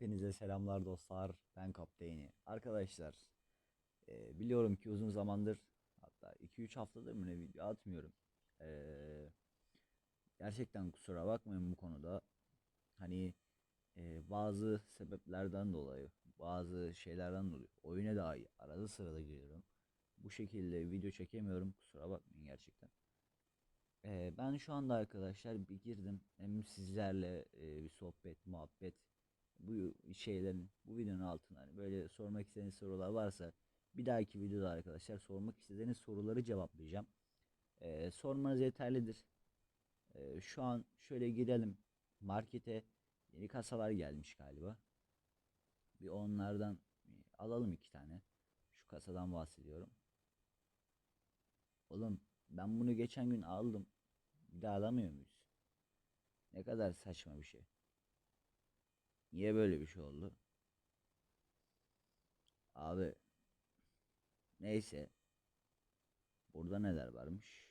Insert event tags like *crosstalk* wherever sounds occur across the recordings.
Hepinize selamlar dostlar. Ben Kapteyni. Arkadaşlar e, biliyorum ki uzun zamandır hatta 2-3 haftadır mı ne video atmıyorum. E, gerçekten kusura bakmayın bu konuda. Hani e, bazı sebeplerden dolayı bazı şeylerden dolayı oyuna dahi arada sırada giriyorum. Bu şekilde video çekemiyorum. Kusura bakmayın gerçekten. E, ben şu anda arkadaşlar bir girdim. Hem sizlerle e, bir sohbet, muhabbet bu şeylerin bu videonun altına hani böyle sormak istediğiniz sorular varsa bir dahaki videoda arkadaşlar sormak istediğiniz soruları cevaplayacağım. Ee, sormanız yeterlidir. Ee, şu an şöyle girelim markete yeni kasalar gelmiş galiba. Bir onlardan alalım iki tane. Şu kasadan bahsediyorum. Oğlum ben bunu geçen gün aldım. Bir daha alamıyor muyuz? Ne kadar saçma bir şey. Niye böyle bir şey oldu? Abi neyse burada neler varmış?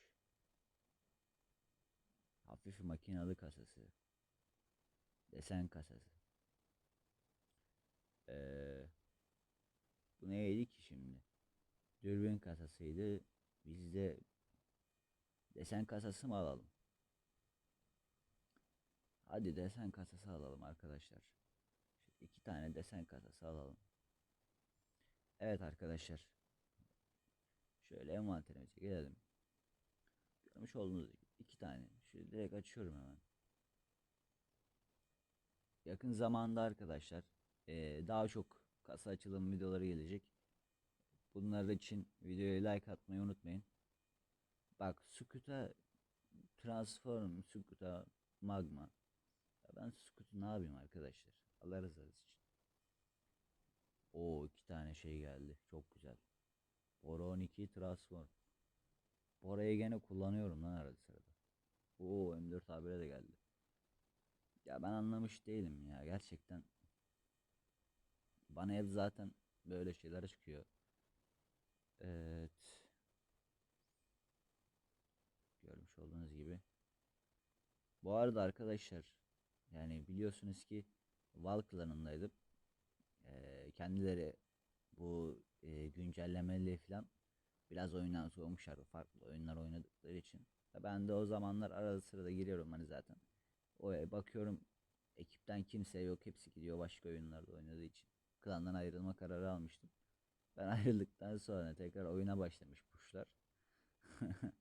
Hafif makinalı kasası. Desen kasası. Ee, bu neydi ki şimdi? Dürbün kasasıydı. Biz de desen kasası mı alalım? Hadi desen kasası alalım arkadaşlar. İki tane desen kasası alalım. Evet arkadaşlar. Şöyle envanterimize gelelim. Görmüş olduğunuz iki tane. Şöyle direkt açıyorum hemen. Yakın zamanda arkadaşlar eee, daha çok kasa açılım videoları gelecek. Bunlar için videoya like atmayı unutmayın. Bak Scoot'a Transform, Scoot'a Magma. Ben Scoot'u ne yapayım arkadaşlar? Allah rızası için. Oo iki tane şey geldi. Çok güzel. Bora 12 Transform. Bora'yı gene kullanıyorum lan arada sırada. Oo M4 habire de geldi. Ya ben anlamış değilim ya gerçekten. Bana hep zaten böyle şeyler çıkıyor. Evet. Görmüş olduğunuz gibi. Bu arada arkadaşlar yani biliyorsunuz ki Val klanındaydım. Ee, kendileri bu e, güncellemeli falan biraz oyundan soğumuşlar. Farklı oyunlar oynadıkları için. Ben de o zamanlar arada sırada giriyorum hani zaten. Oraya bakıyorum ekipten kimse yok. Hepsi gidiyor başka oyunlarda oynadığı için. Klandan ayrılma kararı almıştım. Ben *laughs* ayrıldıktan sonra tekrar oyuna başlamış kuşlar. *laughs*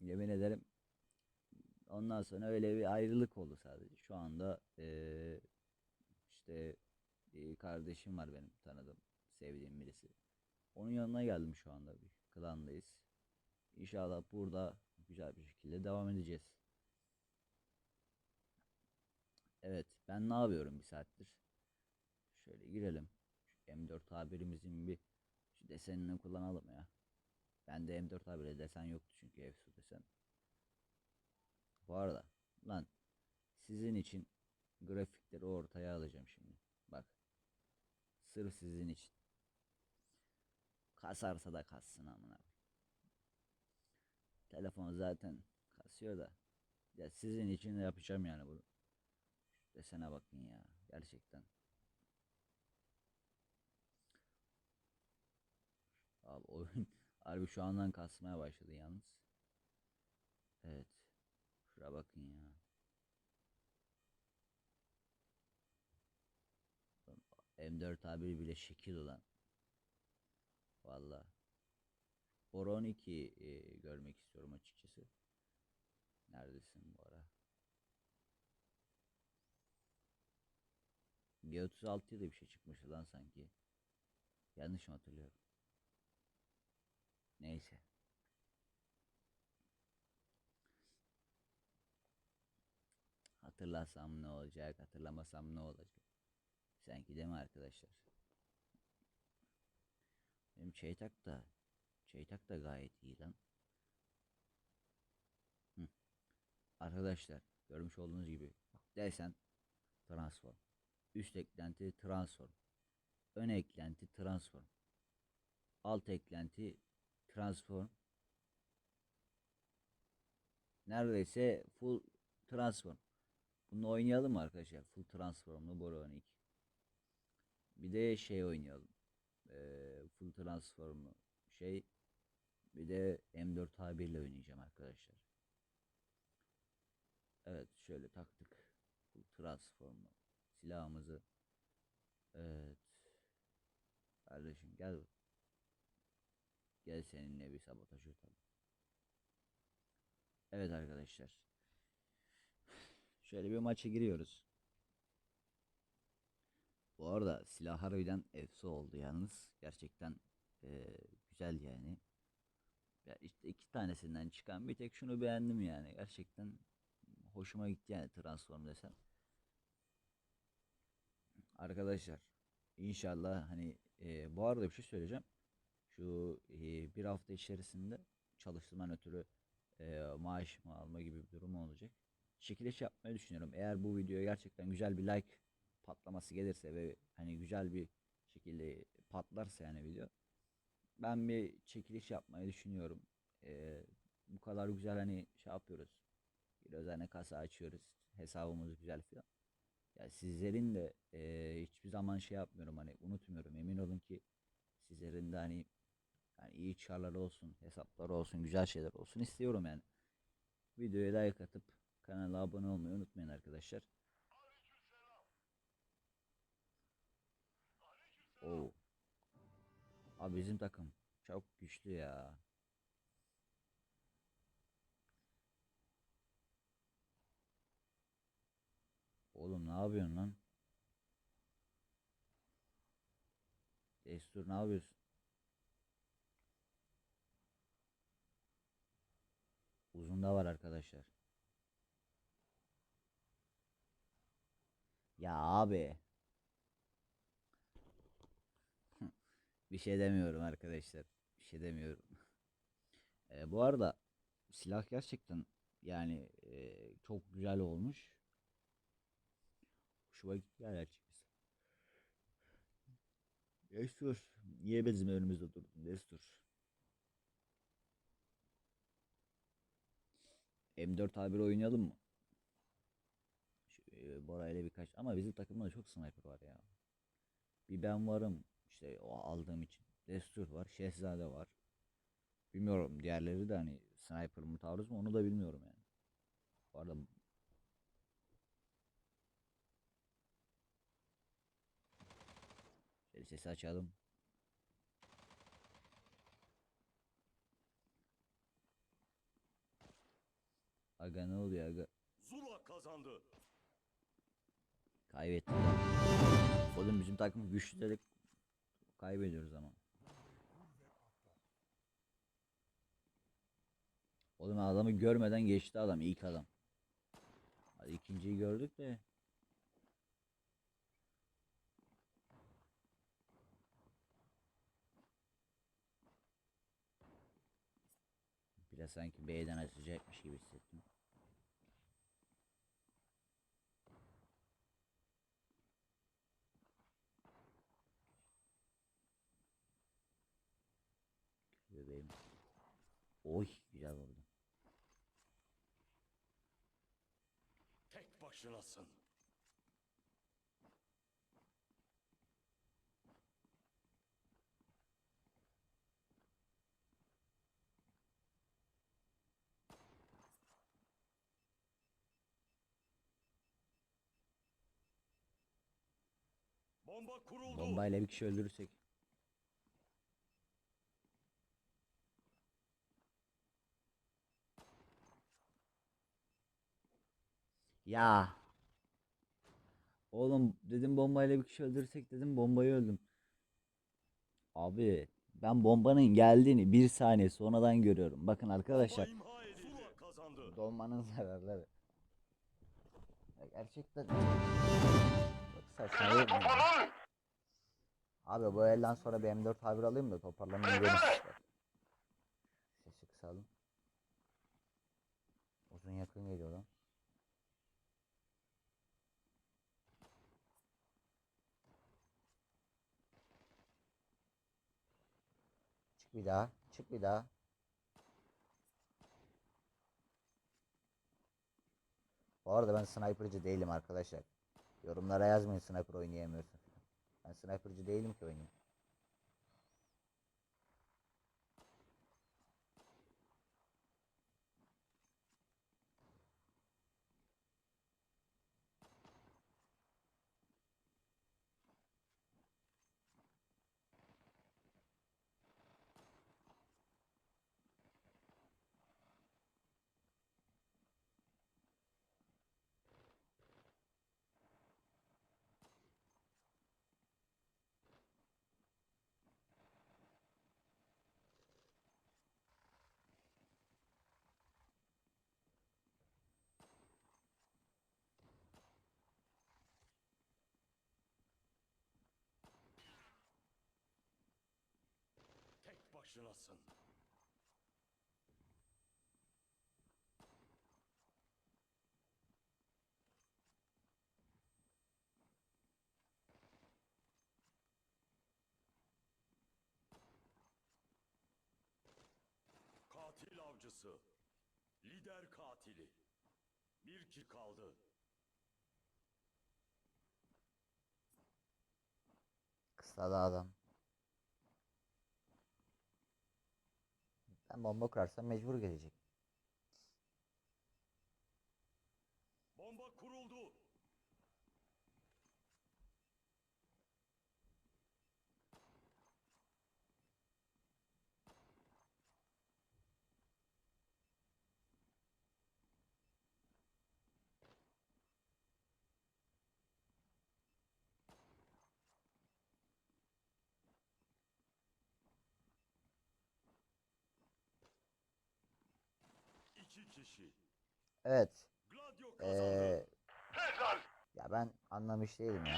Yemin ederim Ondan sonra öyle bir ayrılık oldu sadece. Şu anda eee, işte bir kardeşim var benim tanıdığım, sevdiğim birisi. Onun yanına geldim şu anda bir klandayız. İnşallah burada güzel bir şekilde devam edeceğiz. Evet, ben ne yapıyorum bir saattir? Şöyle girelim. Şu M4 tabirimizin bir şu desenini kullanalım ya. Bende M4 tabiri desen yoktu çünkü Efsu desen. Bu arada lan sizin için grafikleri ortaya alacağım şimdi. Bak. Sırf sizin için. Kasarsa da kassın amına. Telefon zaten kasıyor da. Ya sizin için de yapacağım yani bunu. Desene bakın ya. Gerçekten. Abi oyun *laughs* harbi şu andan kasmaya başladı yalnız. Evet. Şuraya bakın ya. Lan M4 abi bile şekil olan. Valla. Bora 12 e, görmek istiyorum açıkçası. Neredesin bu ara? G36'ya da bir şey çıkmıştı lan sanki. Yanlış mı hatırlıyorum? Neyse. Hatırlasam ne olacak, hatırlamasam ne olacak? Sanki mi arkadaşlar? Benim çeytak da, çeytak da gayet iyi lan. Hı. Arkadaşlar görmüş olduğunuz gibi bak desen transform. Üst eklenti transform. Ön eklenti transform. Alt eklenti transform. Neredeyse full transform. Bunu oynayalım mı arkadaşlar? Full transformlu Bora 12. Bir de şey oynayalım. Ee, full transformlu şey. Bir de M4A1 ile oynayacağım arkadaşlar. Evet şöyle taktık. Full transformlu silahımızı. Evet. Kardeşim gel. Gel seninle bir sabotaj atalım. Evet arkadaşlar. *sighs* Şöyle bir maça giriyoruz. Bu arada silah harbiden efsi oldu yalnız. Gerçekten eee, güzel yani. Ya işte iki tanesinden çıkan bir tek şunu beğendim yani. Gerçekten hoşuma gitti yani transform desem. Arkadaşlar inşallah hani eee, bu arada bir şey söyleyeceğim. Şu eee, bir hafta içerisinde çalıştığımdan ötürü eee maaşımı alma gibi bir durum olacak. Çekiliş yapmayı düşünüyorum. Eğer bu videoya gerçekten güzel bir like patlaması gelirse ve hani güzel bir şekilde patlarsa yani video ben bir çekiliş yapmayı düşünüyorum. Eee, bu kadar güzel hani şey yapıyoruz. Biraz hani kasa açıyoruz. Hesabımız güzel falan. Ya sizlerin de eee, hiçbir zaman şey yapmıyorum hani unutmuyorum. Emin olun ki sizlerin de hani yani iyi çarları olsun, hesapları olsun, güzel şeyler olsun istiyorum yani. Videoya like atıp kanala abone olmayı unutmayın arkadaşlar. Oo. Abi bizim takım çok güçlü ya. Oğlum ne yapıyorsun lan? Destur ne yapıyorsun? Uzun da var arkadaşlar. Ya abi. Bir şey demiyorum arkadaşlar. Bir şey demiyorum. *laughs* Ee, bu arada silah gerçekten yani e, çok güzel olmuş. Hoşuma gitti açıkçası. Destur. Niye bizim önümüzde durdun Destur? M4 A1 oynayalım mı? Şu, e, Bora ile birkaç ama bizim takımda çok sniper var ya. Bir ben varım işte o aldığım için. Destur var, Şehzade var. Bilmiyorum diğerleri de hani sniper mı taarruz mu onu da bilmiyorum yani. Bu arada şöyle sesi açalım. Aga ne oluyor aga? Zula kazandı. Kaybettik. Oğlum bizim takım güçlü dedik. Kaybediyoruz ama. Oğlum adamı görmeden geçti adam ilk adam. Hadi ikinciyi gördük de. Biraz sanki B'den açacakmış gibi hissettim. Oy güzel oldu. Tek başınasın. Bomba kuruldu. Bombayla bir kişi öldürürsek. Ya. Oğlum dedim bombayla bir kişi öldürsek dedim bombayı öldüm. Abi ben bombanın geldiğini bir saniye sonradan görüyorum. Bakın arkadaşlar. Dolmanın zararları. Ya gerçekten? Abi bu elden sonra bir M4 tabir alayım da toparlanayım geniş ister. Sesi kısalım. Uzun yakın geliyor lan. Bir daha. Çık bir daha. Bu arada ben sniper'cı değilim arkadaşlar. Yorumlara yazmayın sniper oynayamıyorsun. Ben sniper'cı değilim ki oynayayım. Başınasın. Katil avcısı. Lider katili. Bir ki kaldı. Kısa da adam. Ben bomba mecbur gelecek. Evet. Gladio kazandı. Ee, ya ben anlamış değilim ya.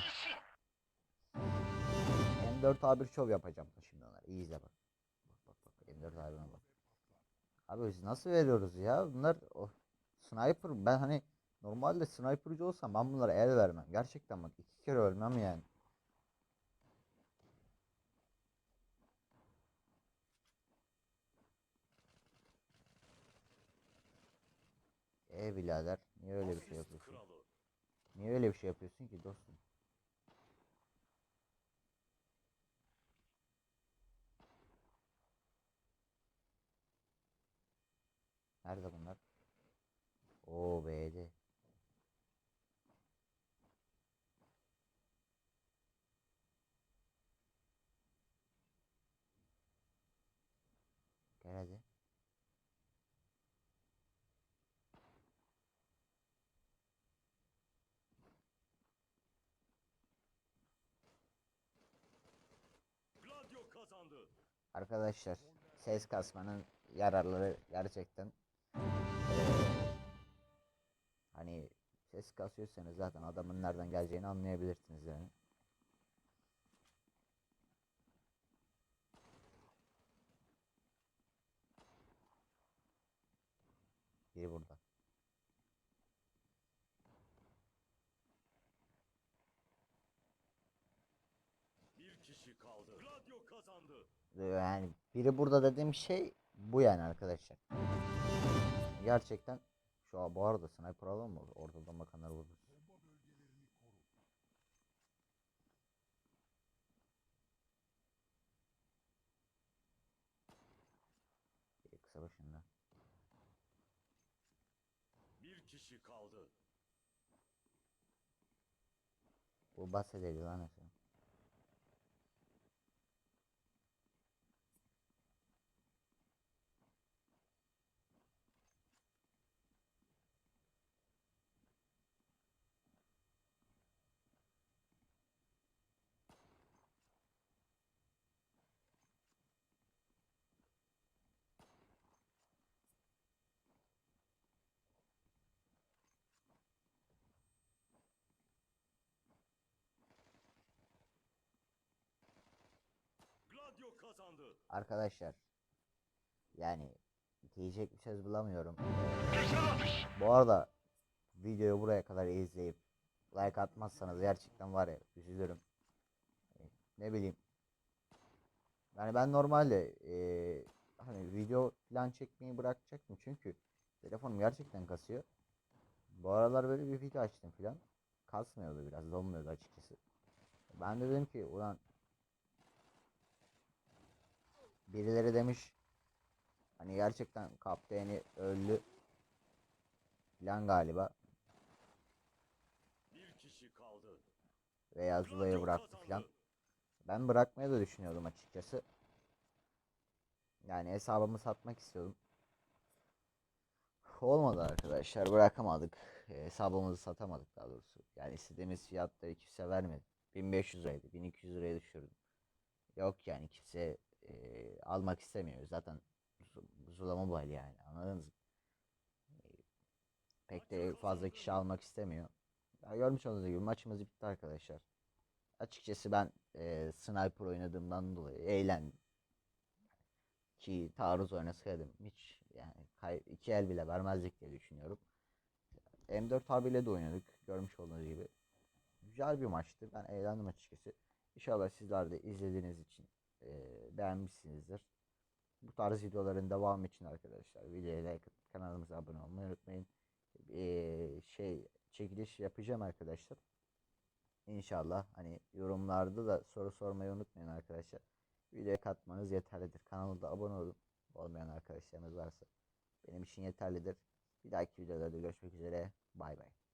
M4 A1 şov yapacağım şimdi onlara. İyi izle bak. Bak bak bak. M4 A1'e bak. Abi biz nasıl veriyoruz ya? Bunlar o sniper ben hani normalde sniper'cı olsam ben bunlara el vermem. Gerçekten bak iki kere ölmem yani. E birader niye öyle bir şey yapıyorsun? Niye öyle bir şey yapıyorsun ki dostum? Nerede bunlar? Oo B'de. Gel hadi. Gladio kazandı. Arkadaşlar ses kasmanın yararları gerçekten hani ses kasıyorsanız zaten adamın nereden geleceğini anlayabilirsiniz yani. Biri burada. Bir kişi kaldı. Gladio kazandı. Yani biri burada dediğim şey bu yani arkadaşlar. Gerçekten şu an bu arada sniper alalım mı? Ortadan bakanlar vurdu. Kısa başında. Bir kişi kaldı. Bu bahsedildi lan Arkadaşlar yani diyecek bir söz bulamıyorum. Bu arada videoyu buraya kadar izleyip like atmazsanız gerçekten var ya üzülürüm. E, Ne bileyim. Yani ben normalde e, hani video falan çekmeyi bırakacaktım çünkü telefonum gerçekten kasıyor. Bu aralar böyle bir video açtım falan. Kasmıyordu biraz donmuyordu açıkçası. Ben de dedim ki ulan birileri demiş hani gerçekten kapteni öldü filan galiba Bir kişi kaldı. veya Zula'yı bıraktı filan. Ben bırakmayı da düşünüyordum açıkçası. Yani hesabımı satmak istiyordum. Olmadı arkadaşlar bırakamadık. E, hesabımızı satamadık daha doğrusu. Yani istediğimiz fiyatta kimse vermedi. 1500 liraydı 1200 liraya düşürdüm. Yok yani kimse e, almak istemiyor. Zaten Zu- Zula Mobile yani anladınız mı? E, pek de fazla kişi almak istemiyor. Ya görmüş olduğunuz gibi maçımız bitti arkadaşlar. Açıkçası ben e, sniper oynadığımdan dolayı eğlendim. Ki taarruz oynasaydım hiç yani iki el bile vermezdik diye düşünüyorum. M4 abiyle de oynadık görmüş olduğunuz gibi. Güzel bir maçtı. Ben eğlendim açıkçası. İnşallah sizler de izlediğiniz için e, beğenmişsinizdir. Bu tarz videoların devamı için arkadaşlar videoya like kanalımıza abone olmayı unutmayın. E, şey çekiliş yapacağım arkadaşlar. İnşallah hani yorumlarda da soru sormayı unutmayın arkadaşlar. Videoya katmanız yeterlidir. Kanala da abone olun. Olmayan arkadaşlarınız varsa benim için yeterlidir. Bir dahaki videolarda görüşmek üzere. Bay bay.